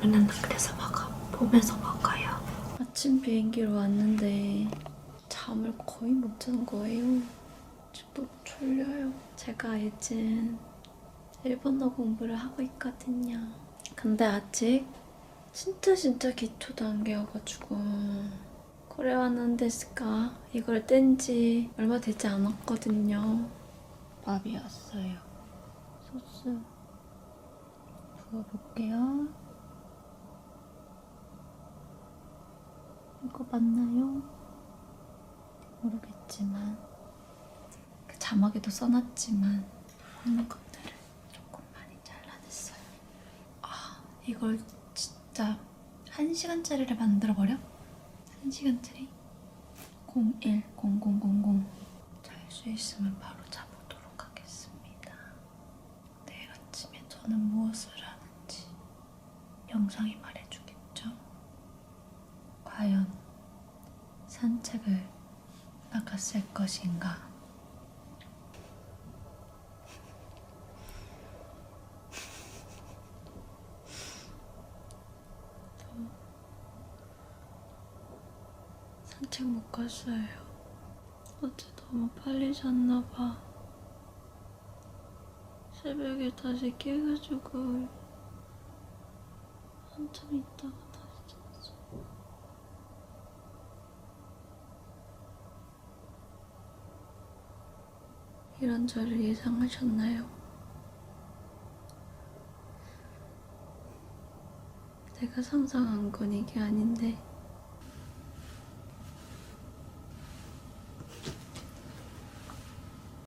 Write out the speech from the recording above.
라면은 그래서 먹어. 보면서 먹어요. 아침 비행기로 왔는데 잠을 거의 못 자는 거예요. 지금 졸려요. 제가 이제 일본어 공부를 하고 있거든요. 근데 아직 진짜 진짜 기초 단계여가지고 코레아는 데스까 이걸 뗀 지 얼마 되지 않았거든요. 밥이 왔어요. 소스 부어볼게요. 이거 맞나요? 모르겠지만 그 자막에도 써놨지만 먹는 것들을 조금 많이 잘라냈어요. 아 이걸 진짜 한 시간짜리를 만들어 버려? 한 시간짜리? 01 0000 잘 수 있으면 바로 자보도록 하겠습니다. 내일 아침에 저는 무엇을 하는지 영상이 말해주겠죠? 과연 산책을 나갔을 것인가? 산책 못 갔어요. 어제 너무 빨리 잤나 봐. 새벽에 다시 깨가지고 한참 있다가 다시 잤어. 이런 저를 예상하셨나요? 내가 상상한 건 이게 아닌데